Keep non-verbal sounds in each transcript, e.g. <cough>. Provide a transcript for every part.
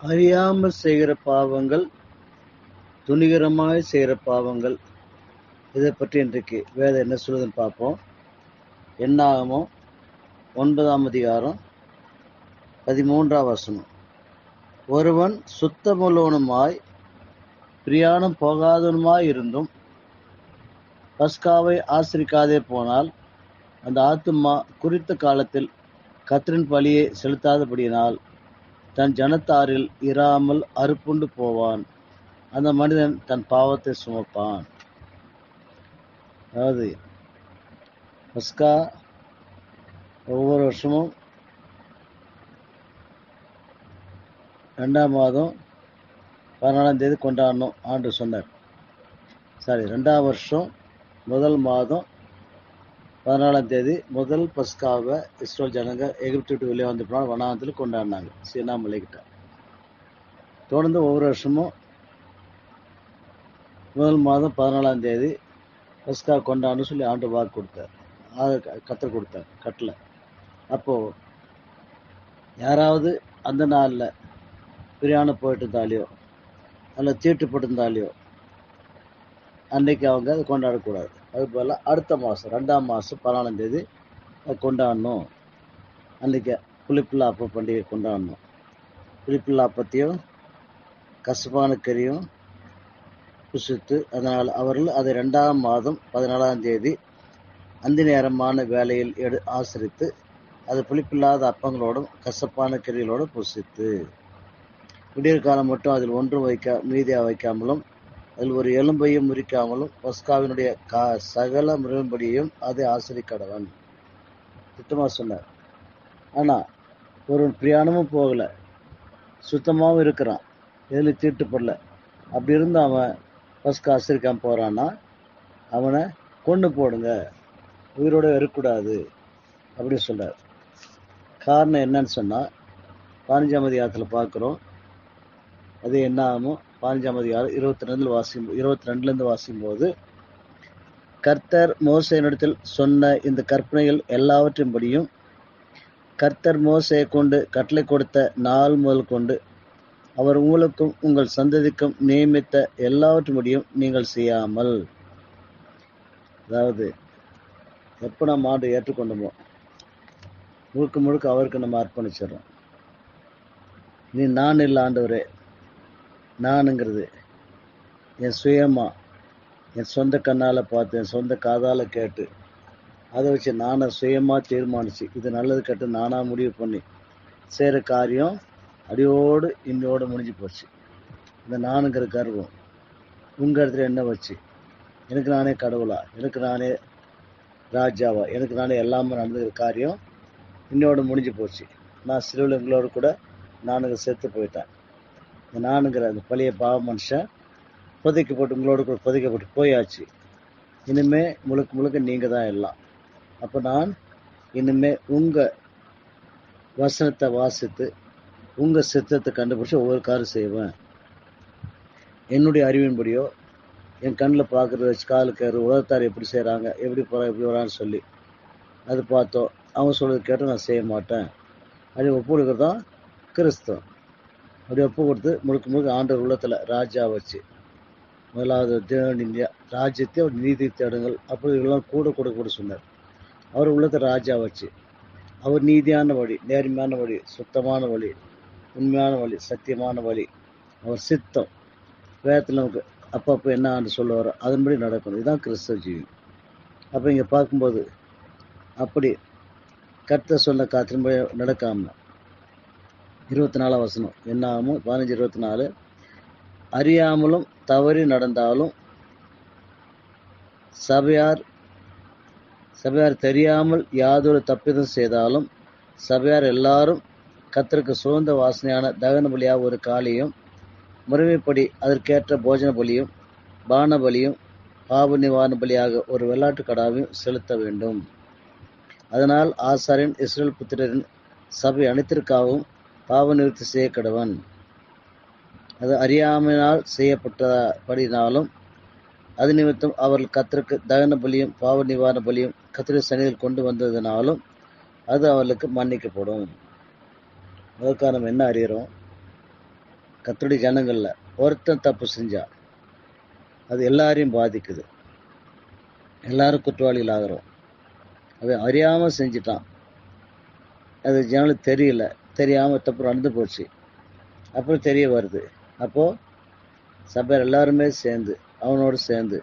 அறியாமல் செய்கிற பாவங்கள் துணிகரமாய் செய்கிற பாவங்கள். இதை பற்றி இன்றைக்கு வேதம் என்ன சொல்லுதுன்னு பார்ப்போம். என்னாகமோ ஒன்பதாம் அதிகாரம் பதிமூன்றாம் வசனம். ஒருவன் சுத்தமுள்ளவனுமாய் பிரியாணம் போகாதவனுமாய் இருந்தும் பஸ்காவை ஆசிரிக்காதே போனால் அந்த ஆத்துமா குறித்த காலத்தில் கத்திரின் பலியை செலுத்தாதபடியினால் தன் ஜனத்தாரில் இராமல் அறுப்புண்டு போவான். அந்த மனிதன் தன் பாவத்தை சுமப்பான். அதாவது பஸ்கா ஒவ்வொரு வருஷமும் ரெண்டாம் மாதம் பதினாலாம் தேதி கொண்டாடணும் ஆண்டு சொன்னார். சாரி ரெண்டாம் வருஷம் முதல் மாதம் பதினாலாம் தேதி முதல் பஸ்காவை இஸ்ரோல் ஜனங்க எகிப்து விட்டு வெளியே வந்து போனால் வனாந்தத்தில் கொண்டாடினாங்க. சீனாமலைக்கிட்ட தொடர்ந்து ஒவ்வொரு வருஷமும் முதல் மாதம் பதினாலாம் தேதி பஸ்கா கொண்டாடணும்னு சொல்லி ஆண்டு வாக்கு கொடுத்தார். ஆக கத்தர் கொடுத்தார் கட்டில். அப்போது யாராவது அந்த நாளில் பிரியாணம் போயிட்டு இருந்தாலையோ அல்ல தீட்டுப்பட்டிருந்தாலையோ அன்னைக்கு அவங்க அதை கொண்டாடக்கூடாது. அது போல் அடுத்த மாதம் ரெண்டாம் மாதம் பதினாலாம் தேதி கொண்டாடணும். அன்றைக்கி புளிப்பில்லாப்ப பண்டிகை கொண்டாடணும். புளிப்பில்லா அப்பத்தையும் கசப்பான கறியும் புசித்து அதனால் அவர்கள் அதை ரெண்டாம் மாதம் பதினாலாம் தேதி அந்த நேரமான வேலையில் எடு ஆசிரித்து அது புளிப்பில்லாத அப்பங்களோடும் கசப்பான கறிகளோடும் புசித்து. விடியற் காலம் மட்டும் அதில் ஒன்றும் வைக்க மீதியாக வைக்காமலும் அதில் ஒரு எலும்பையும் முறிக்காமலும் பஸ்காவினுடைய கா சகல மிருகம்படியையும் அதை ஆசிரிக்கடவன் திட்டமாக சொன்னார். ஆனால் ஒரு பிரியாணமும் போகலை. சுத்தமாகவும் இருக்கிறான். எதில் தீட்டுப்படல. அப்படி இருந்து அவன் பஸ்கா ஆசிரிக்காமல் போகிறான்னா அவனை கொண்டு போடுங்க. உயிரோட இருக்கக்கூடாது. அப்படின்னு சொல்கிறார் காரணம் என்னன்னு சொன்னால் பதினஞ்சாம் அதிகாரத்தில் பார்க்குறோம். அது என்ன ஆகும் பதினஞ்சாம் அதிகாரம் இருபத்தி ரெண்டுல வாசிக்கும் இருபத்தி ரெண்டுலேருந்து வாசிக்கும் போது கர்த்தர் மோசையினிடத்தில் சொன்ன இந்த கற்பனைகள் எல்லாவற்றின்படியும் கர்த்தர் மோசையை கொண்டு கட்டளை கொடுத்த நாள் முதல் கொண்டு அவர் உங்களுக்கும் உங்கள் சந்ததிக்கும் நியமித்த எல்லாவற்றின்படியும் நீங்கள் செய்யாமல். அதாவது எப்போ நம்ம ஆண்டு ஏற்றுக்கொண்டோமோ முழுக்க முழுக்க அவருக்கு நம்ம அர்ப்பணிச்சிடறோம். நீ நான் இல்லை ஆண்டவரே நானுங்கிறது. என் சுயமா என் சொந்த கண்ணால் பார்த்து என் சொந்த காதால் கேட்டு அதை வச்சு நானே சுயமாக தீர்மானிச்சு இது நல்லது கெட்டு நானாக முடிவு பண்ணி செய்கிற காரியம் அடியோடு இன்னோடு முடிஞ்சு போச்சு. இந்த நானுங்கிற கர்வம் உங்கள் இடத்துல என்ன வச்சு? எனக்கு நானே கடவுளா? எனக்கு நானே ராஜாவா? எனக்கு நானே எல்லாமே நடந்துக்கிற காரியம் இன்னோடு முடிஞ்சு போச்சு. நான் சிறுவிலங்களோடு கூட நானுங்க செத்து போயிட்டேன். நானுங்கிற அந்த பழைய பாவ மனுஷன் புதைக்கப்பட்டு உங்களோட கூட புதைக்கப்பட்டு போயாச்சு. இனிமே முழுக்க முழுக்க நீங்கள் தான் எல்லாம். அப்போ நான் இனிமே உங்கள் வசனத்தை வாசித்து உங்கள் சித்தத்தை கண்டுபிடிச்சி ஒவ்வொரு காரும் செய்வேன். என்னுடைய அறிவின்படியோ என் கண்ணில் பார்க்குறத வச்சு காலு கேறு உலகத்தார் எப்படி செய்கிறாங்க எப்படி போகிறா எப்படி வரான்னு சொல்லி அது பார்த்தோம். அவங்க சொல்கிறது கேட்டால் நான் செய்ய மாட்டேன். அப்படி ஒப்பு தான் கிறிஸ்தவம். அப்படி ஒப்பு கொடுத்து முழுக்க முழுக்க ஆண்டவர் உள்ளத்தில் ராஜா வச்சு முதலாவது தேவனுடைய ராஜ்யத்தை அவர் நீதி தேடுங்கள் அப்படி இதெல்லாம் கூட கூட கூட சொன்னார். அவர் உள்ளத்தை ராஜா வச்சு அவர் நீதியான வழி நேர்மையான வழி சுத்தமான வழி உண்மையான வழி சத்தியமான வழி அவர் சித்தம் வேதத்தில் நமக்கு அப்பப்போ என்ன ஆண்டு சொல்லுவாரோ அதன்படி நடக்கணும். இதுதான் கிறிஸ்தவ ஜீவி. அப்போ இங்கே பார்க்கும்போது அப்படி கர்த்த சொன்ன காத்தின்படி நடக்காமல் இருபத்தி நாலாம் வசனம். என்னாமும் பதினஞ்சு இருபத்தி நாலு அறியாமலும் தவறி நடந்தாலும் சபையார் சபையார் தெரியாமல் யாதொரு தப்பிதம் செய்தாலும் சபையார் எல்லாரும் கத்தருக்கு சுகந்த வாசனையான தகன பலியாக ஒரு காளியும் முறைமைப்படி அதற்கேற்ற போஜன பலியும் பான பலியும் பாப நிவாரண பலியாக ஒரு வெள்ளாட்டு கடாவையும் செலுத்த வேண்டும். அதனால் ஆசாரியன் இஸ்ரேல் புத்திரரின் சபை அனைத்திற்காகவும் பாவ நிவர்த்தி செய்ய கடவன் அது அறியாமையினால் செய்யப்பட்டபடினாலும் அது நிமித்தம் அவர்கள் கத்தருக்கு தகன பலியும் பாவ நிவாரண பலியும் கத்திரி சனியில் கொண்டு வந்ததினாலும் அது அவர்களுக்கு மன்னிக்கப்படும். அதற்காக நம்ம என்ன அறிகிறோம்? கத்தருடைய ஜனங்களில் ஒருத்தன் தப்பு செஞ்சா அது எல்லாரையும் பாதிக்குது. எல்லாரும் குற்றவாளிகள் ஆகிறோம். அவன் அறியாமல் செஞ்சிட்டான். அது ஜனங்களுக்கு தெரியல. தெரியாமல் தப்பு நடந்து போச்சு. அப்புறம் தெரிய வருது. அப்போது சபையர் எல்லாருமே சேர்ந்து அவனோடு சேர்ந்து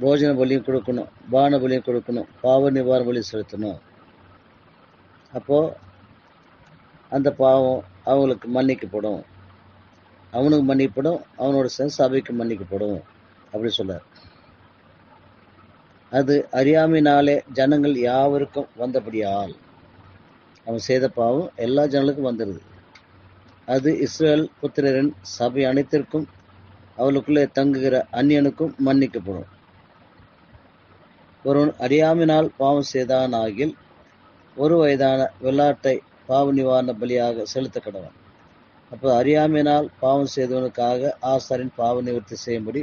போஜன பலியும் கொடுக்கணும் பான பலியும் கொடுக்கணும் பாவ நிவாரண பலி செலுத்தணும். அப்போது அந்த பாவம் அவங்களுக்கு மன்னிக்கப்படும். அவனுக்கு மன்னிக்கப்படும் அவனோட சேர்ந்து சபைக்கு மன்னிக்கப்படும். அப்படி சொல்லார் அது அறியாமையினாலே ஜனங்கள் யாவருக்கும் வந்தபடியால் அவன் செய்த பாவம் எல்லா ஜனங்களுக்கும் வந்துடுது அது இஸ்ரேல் புத்திரரின் சபை அனைத்திற்கும் அவளுக்குள்ளே தங்குகிற அந்நியனுக்கும் மன்னிக்கப்படும். ஒருவன் அறியாமினால் பாவம் செய்தான் ஆகில் ஒரு வயதான வெள்ளாட்டை பாவ நிவாரண பலியாக செலுத்த கடவன் அப்போ அறியாமையினால் பாவம் செய்தவனுக்காக ஆசாரின் பாவ நிவர்த்தி செய்யும்படி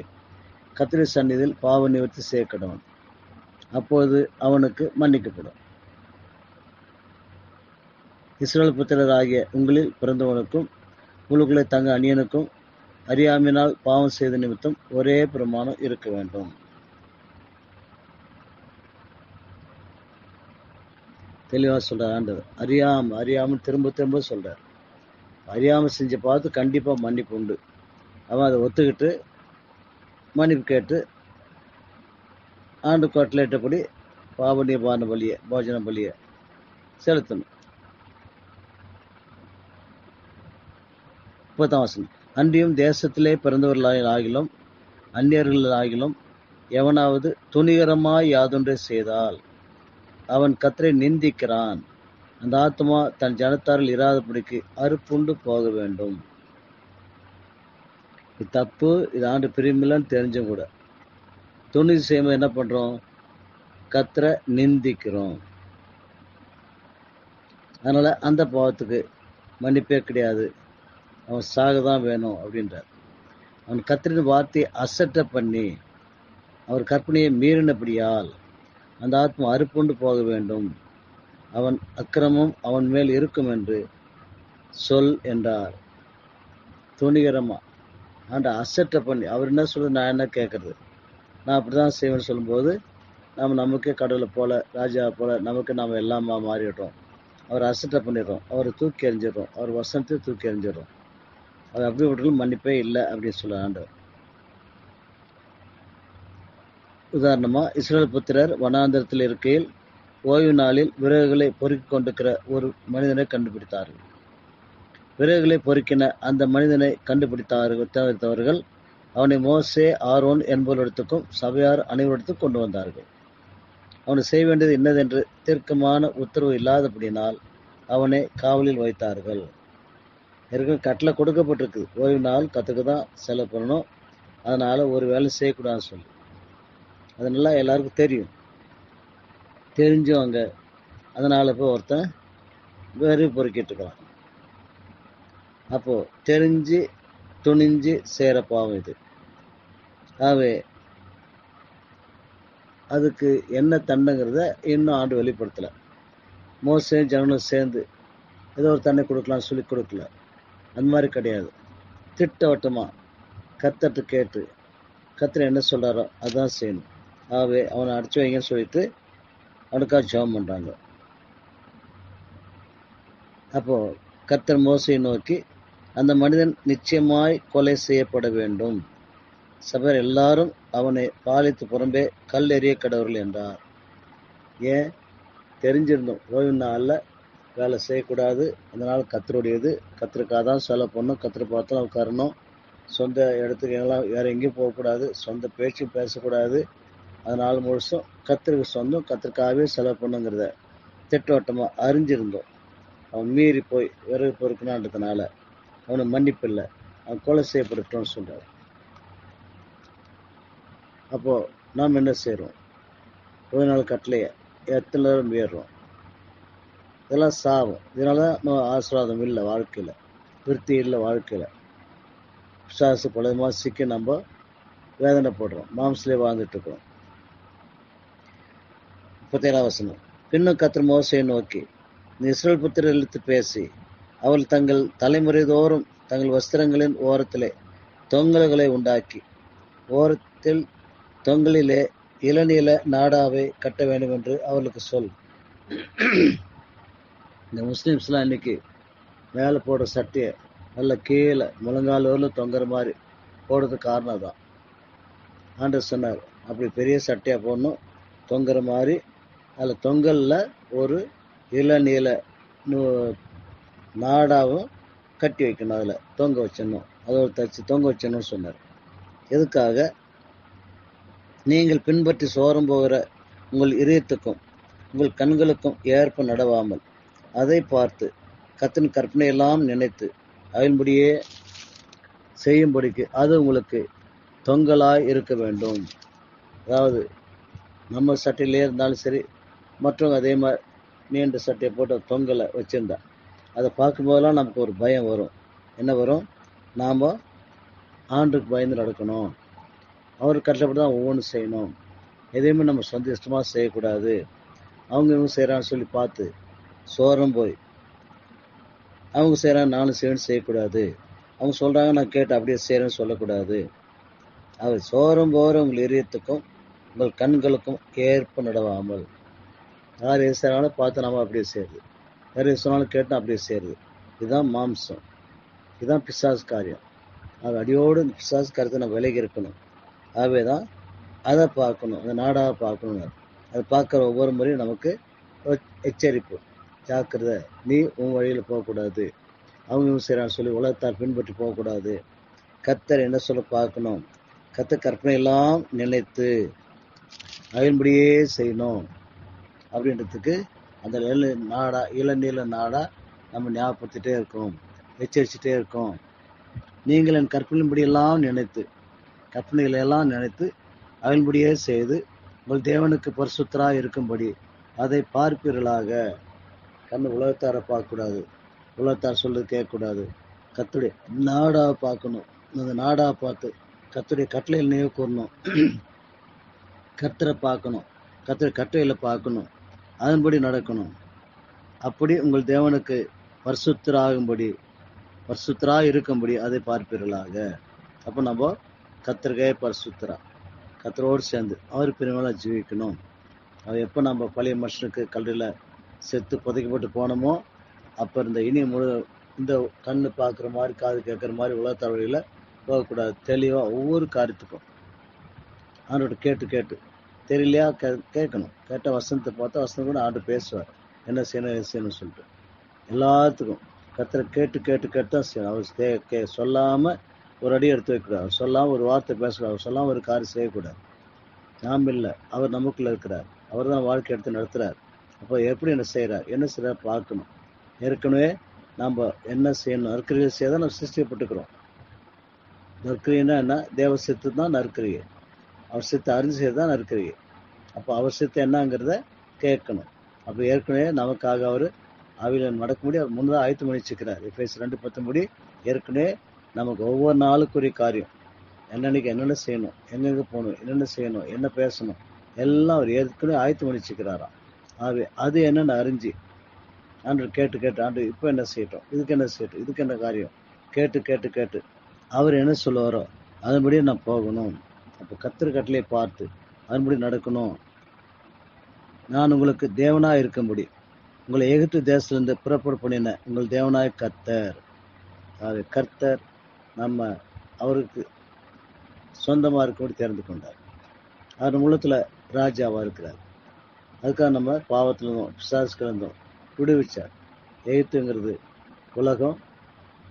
கத்திரி சந்நிதியில் பாவ நிவர்த்தி செய்ய கடவன் அப்போது அவனுக்கு மன்னிக்கப்படும். இஸ்ரேல் புத்திரராகிய உங்களில் பிறந்தவனுக்கும் உங்களுக்குள்ளே தங்க அந்நியனுக்கும் அறியாமையினால் பாவம் செய்த நிமித்தம் ஒரே பிரமாணம் இருக்க வேண்டும். தெளிவாக சொல்கிறார் ஆண்டவர். அறியாம அறியாமல் திரும்ப திரும்ப சொல்கிறார் அறியாமல் செஞ்ச பார்த்து கண்டிப்பாக மன்னிப்பு உண்டு. அவன் அதை ஒத்துக்கிட்டு மன்னிப்பு கேட்டு ஆண்டு கட்டளையிட்டபடி பாவ நிவாரண பலியை போஜன பலியை செலுத்தணும். முப்பதாம் வசனம். அன்றியும் தேசத்திலே பிறந்தவர்களாகிலும் அந்நியர்களாகிலும் எவனாவது துணிகரமாய் யாதொன்றை செய்தால் அவன் கத்தரை நிந்திக்கிறான். அந்த ஆத்மா தன் ஜனத்தாரில் இராதபடிக்கு அறுப்புண்டு போக வேண்டும். இது தப்பு இது ஆண்டு பிரிமில்லன்னு தெரிஞ்சும் கூட. துணி செய்யும்போது என்ன பண்றோம்? கத்தரை நிந்திக்கிறோம். அதனால அந்த பாவத்துக்கு மன்னிப்பே கிடையாது. அவன் சாக தான் வேணும் அப்படின்றார். அவன் கத்திரின் வார்த்தையை அசட்டை பண்ணி அவர் கற்பனையை மீறினபடியால் அந்த ஆத்மா அறுப்புண்டு போக வேண்டும். அவன் அக்கிரமம் அவன் மேல் இருக்கும் என்று சொல் என்றார். துணிகரமா. ஆண்ட அசட்டை பண்ணி. அவர் என்ன சொல்றது? நான் என்ன கேட்கறது? நான் அப்படிதான் செய்வேன்னு சொல்லும்போது நம்ம நமக்கே கடவுளை போல ராஜா போல நமக்கு நாம் எல்லாமா மாறிடுறோம் அவர் அசட்டை பண்ணிடுறோம். அவரை தூக்கி எறிஞ்சிடுறோம். அவர் வசனத்தை தூக்கி எறிஞ்சிடுறோம். அது அப்படி மன்னிப்பே இல்லை அப்படின்னு சொல்ல ஆண்டவர். உதாரணமா இஸ்ரேல் புத்திரர் வனாந்திரத்தில் இருக்கையில் ஓய்வு நாளில் விறகுகளை பொறுக்கிக் கொண்டிருக்கிற ஒரு மனிதனை கண்டுபிடித்தார்கள். விறகுகளை பொறுக்கின அந்த மனிதனை கண்டுபிடித்தார்கள் தவிர்த்தவர்கள் அவனை மோசே ஆரோன் என்பவரிடத்துக்கும் சபையார் அனைவரிடத்துக்கும் கொண்டு வந்தார்கள். அவனை செய்ய வேண்டியது என்னதென்று தீர்க்கமான உத்தரவு இல்லாதபடினால் அவனை காவலில் வைத்தார்கள். ஏற்கனவே கட்டளை கொடுக்கப்பட்டிருக்கு. ஓய்வு நாள் கத்துக்கு தான் செலவு பண்ணணும். அதனால் ஒரு வேலை செய்யக்கூடாதுன்னு சொல்லி. அதனால எல்லாருக்கும் தெரியும். தெரிஞ்சும் அதனால் அதனால போய் ஒருத்தன் வெறி பொறுக்கிட்டு இருக்கான் அப்போது தெரிஞ்சு துணிஞ்சு சேர பாவம் இது. ஆகவே அதுக்கு என்ன தண்டைங்கிறத இன்னும் ஆண்டு வெளிப்படுத்தலை. மோசையும் ஜனங்களும் சேர்ந்து ஏதோ ஒரு தண்ணி கொடுக்கலாம் சொல்லி கொடுக்கல. அந்த மாதிரி கிடையாது. திட்டவட்டமா கத்தட்டு கேட்டு கத்தர் என்ன சொல்கிறாரோ அதான் செய்யணும். ஆகவே அவனை அடிச்சு வைங்கன்னு சொல்லிட்டு அவனுக்காக ஜெபம் பண்ணுறாங்க அப்போது கத்தர் மோசையை நோக்கி அந்த மனிதன் நிச்சயமாய் கொலை செய்யப்பட வேண்டும். சபர் எல்லாரும் அவனை பாலித்து புறம்பே கல் எறிய கடவுள் என்றார். ஏன்? தெரிஞ்சிருந்தோம். ஓய்வு நாளில் வேலை செய்யக்கூடாது. அதனால் கத்தருடையது. கத்திரிக்காய் தான் செலவு பண்ணணும். கத்திர பார்த்து உட்காரணும். சொந்த இடத்துக்கு எல்லாம் வேறு எங்கேயும் போகக்கூடாது. சொந்த பேச்சு பேசக்கூடாது. அதனால் முழுசும் கத்திரிக்கு சொந்தம் கத்திரிக்காகவே செலவு பண்ணுங்கிறத திட்டவட்டமாக அறிஞ்சிருந்தோம். அவன் மீறி போய் விறகு பொறுக்கணுன்றதுனால அவனை மன்னிப்பு இல்லை. அவன் கொலை செய்யப்பட்டுட்டோம்னு சொல்கிறார் அப்போது நாம் என்ன செய்கிறோம் ஒரு நாள் கட்டளைய எத்தனை நேரம் ஏறுறோம் இதெல்லாம் சாபம். இதனால தான் நம்ம ஆசீர்வாதம் இல்லை வாழ்க்கையில். விருத்தி இல்லை வாழ்க்கையில. பிசாசு பழமா சிக்கி நம்ம வேதனைப்படுறோம். மாம்சிலே வாழ்ந்துட்டு இருக்கிறோம். முப்பத்தேழாம் வசனம். பின்னும் கத்திர மோசையை நோக்கி நீ இஸ்ரேல் புத்திர இழுத்து பேசி அவள் தங்கள் தலைமுறை தோறும் தங்கள் வஸ்திரங்களின் ஓரத்திலே தொங்கல்களை உண்டாக்கி ஓரத்தில் தொங்கலிலே இளநில நாடாவை கட்ட வேண்டும் என்று அவர்களுக்கு சொல். இந்த முஸ்லீம்ஸ்லாம் இன்னைக்கு மேலே போடுற சட்டையை நல்ல கீழே முழங்கால் வரலும் தொங்குற மாதிரி போடுறதுக்கு காரணம் தான் ஆண்டர் சொன்னார் அப்படி பெரிய சட்டையாக போடணும் தொங்குற மாதிரி. அதில் தொங்கலில் ஒரு இளநீல நாடாவும் கட்டி வைக்கணும் அதில் தொங்க வச்சிடணும். அதோட தச்சு தொங்க வச்சிடணும்னு சொன்னார். எதுக்காக? நீங்கள் பின்பற்றி சோரம் போகிற உங்கள் இதயத்துக்கும் உங்கள் கண்களுக்கும் ஏற்ப நடவாமல் அதை பார்த்து கத்தின் கற்பனையெல்லாம் நினைத்து அதன்படியே செய்யும்படிக்கு அது உங்களுக்கு தொங்கலாய் இருக்க வேண்டும். அதாவது நம்ம சட்டையிலே இருந்தாலும் சரி மற்றவங்க அதே மாதிரி நீண்ட சட்டையை போட்டு தொங்கலை வச்சுருந்தா அதை பார்க்கும்போதெல்லாம் நமக்கு ஒரு பயம் வரும். என்ன வரும்? நாம் ஆண்டுக்கு பயந்து நடக்கணும். அவர் கட்டப்பட்டு தான் ஒவ்வொன்றும் செய்யணும். எதையுமே நம்ம சொந்த இஷ்டமாக செய்யக்கூடாது. அவங்க இவங்க செய்கிறான்னு சொல்லி பார்த்து சோரம் போய். அவங்க செய்கிறாங்க நானும் செய்யணும் செய்யக்கூடாது. அவங்க சொல்கிறாங்க நான் கேட்டு அப்படியே செய்கிறேன்னு சொல்லக்கூடாது. அவர் சோரம் போகிற உங்கள் இதயத்துக்கும் உங்கள் கண்களுக்கும் ஏற்ப நடவாமல். யார் எது செய்கிறாலும் பார்த்து நாம அப்படியே செய்யுது யார் எது சொன்னாலும் கேட்டு அப்படியே செய்யுது இதுதான் மாம்சம். இதுதான் பிசாஸ் காரியம். அது அடியோடு இந்த பிசாஸ் காரியத்தை நம்ம விலகி இருக்கணும். ஆகவே தான் அதை பார்க்கணும். அந்த நாடாக பார்க்கணும் அதை பார்க்குற ஒவ்வொரு முறையும் நமக்கு எச்சரிப்பு. ஜாக்கிரதை நீ உன் வழியில் போகக்கூடாது. அவங்க இவங்க செய்கிறான்னு சொல்லி உலகத்தார் பின்பற்றி போகக்கூடாது. கத்தர் என்ன சொல்ல பார்க்கணும்? கத்த கற்பனை எல்லாம் நினைத்து அதன்படியே செய்யணும். அப்படின்றதுக்கு அந்த இள நாடா இளநீள நாடா நம்ம ஞாபகப்படுத்திட்டே இருக்கோம். எச்சரிச்சுட்டே இருக்கோம். நீங்கள் என் கற்பனையின்படியெல்லாம் நினைத்து கற்பனைகளெல்லாம் நினைத்து அதன்படியே செய்து உங்கள் தேவனுக்கு பரிசுத்தராக இருக்கும்படி அதை பார்ப்பீர்களாக. கண்ணு உலகத்தாரை பார்க்கக்கூடாது. உலகத்தார் சொல்றது கேட்கக்கூடாது. கத்துடைய நாடாக பார்க்கணும். அந்த நாடாக பார்த்து கத்துடைய கட்டளையில் நினைவு கூறணும். கத்தரை பார்க்கணும். கத்துடைய கட்டளையில் பார்க்கணும். அதன்படி நடக்கணும். அப்படி உங்கள் தேவனுக்கு பரிசுத்தராகும்படி பரிசுத்தராக இருக்கும்படி அதை பார்ப்பீர்களாக. அப்போ நம்ம கத்திரிக்காய் பரிசுத்தரா. கத்திரோடு சேர்ந்து அவர் பிரிவாக ஜீவிக்கணும். அவர் எப்போ நம்ம பழைய மனுஷனுக்கு கல்லூரியில் செத்து புதைக்கப்பட்டு போனோமோ அப்போ இந்த இனி முழு இந்த கண்ணு பார்க்குற மாதிரி காது கேட்குற மாதிரி உலகத்தார் வழியில் போகக்கூடாது. தெளிவாக ஒவ்வொரு காரியத்துக்கும். ஆண்டோட கேட்டு கேட்டு. தெரியலையா? கே கேட்கணும். கேட்ட வசனத்தை பார்த்தா வசனம் கூட ஆண்டு பேசுவார். என்ன செய்யணும் என்ன செய்யணும்னு சொல்லிட்டு. எல்லாத்துக்கும். கத்திர கேட்டு கேட்டு கேட்டு தான் செய்யணும். அவர் கே கே சொல்லாமல் ஒரு அடி எடுத்து வைக்கூடாது அவர் சொல்லாமல் ஒரு வார்த்தை பேசக்கூடாது. அவர் சொல்லாமல் ஒரு காரியம் செய்யக்கூடாது. நாம் இல்லை. அவர் நமக்குள்ள இருக்கிறார். அவர் தான் வாழ்க்கை எடுத்து நடத்துகிறார் அப்போ எப்படி என்ன செய்கிறார் என்ன செய்கிறார் பார்க்கணும். ஏற்கனவே நாம் என்ன செய்யணும்? நற்கரியை செய்ய தான் நம்ம சிருஷ்டிப்பட்டுக்கிறோம் நற்கரியன்னா என்ன? தேவ சித்து தான் நற்கரியை. அவர் சித்தை அறிஞ்சு செய்ய தான் நற்கரியை. அப்போ அவர் என்னங்கிறத கேட்கணும். அப்போ ஏற்கனவே நமக்காக அவர் அவையில் நடக்கும்படி அவர் முன்னதாக ஆயத்து முடிச்சுக்கிறார் இப்போ ரெண்டு பத்தொன்படி ஏற்கனவே நமக்கு ஒவ்வொரு நாளுக்குரிய காரியம். என்னன்னைக்கு என்னென்ன செய்யணும்? எங்கெங்கே போகணும்? என்னென்ன செய்யணும்? என்ன பேசணும்? எல்லாம் அவர் ஏற்கனவே ஆயத்து முடிச்சுக்கிறாராம் அது என்னென்னு அறிஞ்சு ஆண்டு கேட்டு கேட்டு ஆண்டு இப்போ என்ன செய்யட்டும்? இதுக்கு என்ன செய்யட்டும்? இதுக்கு என்ன காரியம்? கேட்டு கேட்டு கேட்டு. அவர் என்ன சொல்லுவாரோ அதன்படியே நான் போகணும். அப்போ கத்திர பார்த்து அதன்படி நடக்கணும். நான் உங்களுக்கு தேவனாய் இருக்கும்படி உங்களை எகிப்து தேசத்திலிருந்து புறப்பட பண்ணின உங்கள் தேவனாய் கர்த்தர் அது கர்த்தர் நம்ம அவருக்கு சொந்தமாக இருக்கும்படி தேர்ந்து கொண்டார். அவர் மூலத்தில் ராஜாவாக இருக்கிறார். அதுக்காக நம்ம பாவத்தில் இருந்தோம் பிசாசுக்கு இருந்தோம். விடுவிச்சார். எகிப்துங்கிறது உலகம்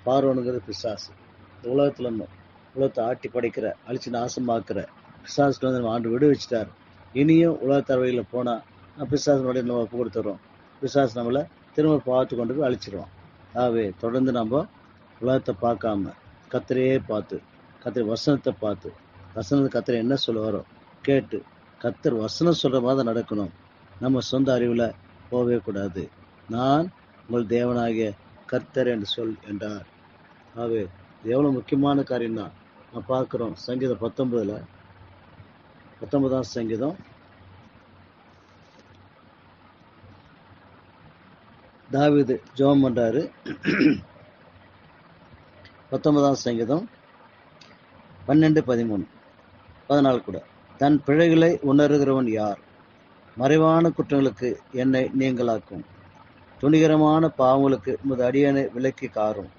பார்வனுங்கிறது பிசாசு. இந்த உலகத்துல இருந்தோம். உலகத்தை ஆட்டி படைக்கிற அழிச்சு நாசமாக்குற பிசாசுக்கு வந்து நம்ம ஆண்டு விடுவிச்சிட்டார். இனியும் உலகத்தார் வழியில் போனா பிசாசனுடைய நம்ம ஒப்பு கொடுத்துறோம் பிசாசு நம்மளை திரும்ப பார்த்து கொண்டு போய் அழிச்சிடுவோம் ஆகவே தொடர்ந்து நம்ம உலகத்தை பார்க்காம கத்திரையே பார்த்து கத்திரி வசனத்தை பார்த்து வசனத்தை கத்திரை என்ன சொல்லுவாரோ கேட்டு கத்தர் வசனம் சொல்கிற மாதிரி தான் நடக்கணும். நம்ம சொந்த அறிவுல போகவே கூடாது. நான் உங்கள் தேவனாகிய கர்த்தர் என்று சொல் என்றார். ஆகவே இது எவ்வளவு முக்கியமான காரியம் தான் நான் பார்க்குறோம் சங்கீதம் பத்தொன்பதுல. பத்தொன்பதாம் சங்கீதம். தாவீது ஜோம் பண்றாரு. பத்தொன்பதாம் சங்கீதம் பன்னெண்டு பதிமூணு. பதினாலு கூட. தன் பிழைகளை உணர்கிறவன் யார்? மறைவான குற்றங்களுக்கு என்னை நீங்களாக்கும். துணிகரமான பாவங்களுக்கு உமது அடியனை விலக்கி காரும்.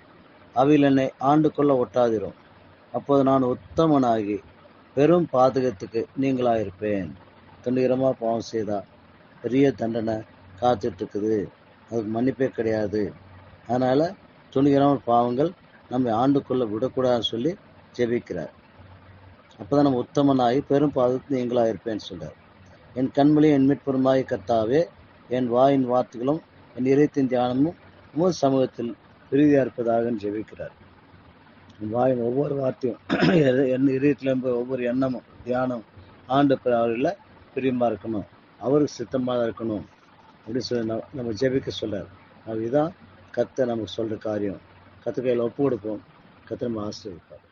அவையில் என்னை ஆண்டு கொள்ள ஒட்டாதிரும். அப்போது நான் உத்தமனாகி பெரும் பாதகத்துக்கு நீங்களாயிருப்பேன். துணிகரமாக பாவம் செய்தா பெரிய தண்டனை காத்துட்ருக்குது அதுக்கு மன்னிப்பே கிடையாது. அதனால் துணிகரமான பாவங்கள் நம்மை ஆண்டுக்குள்ளே விடக்கூடாதுன்னு சொல்லி ஜெபிக்கிறார். அப்பதான் நம்ம உத்தமனாகி பெரும் பாதத்துக்கு நீங்களாக இருப்பேன்னு சொல்றார். என் கண்மொழியும் என் மீட்பெருமாய் கத்தாவே என் வாயின் வார்த்தைகளும் என் இதயத்தின் தியானமும் உமது சமூகத்தில் பிரீதியா இருப்பதாக ஜெபிக்கிறார். என் வாயின் ஒவ்வொரு வார்த்தையும் <clears throat> என் இதயத்தில் ஒவ்வொரு எண்ணமும் தியானம் ஆண்டு அவர்களில் பிரியமாக இருக்கணும் அவருக்கு சித்தமாக இருக்கணும் அப்படின்னு சொல்லி நம்ம- ஜெபிக்க சொல்கிறார் அதுதான் கத்தை நமக்கு சொல்கிற காரியம். கத்து கையில் ஒப்பு கொடுப்போம். கத்தை நம்ம ஆசிரியப்பார்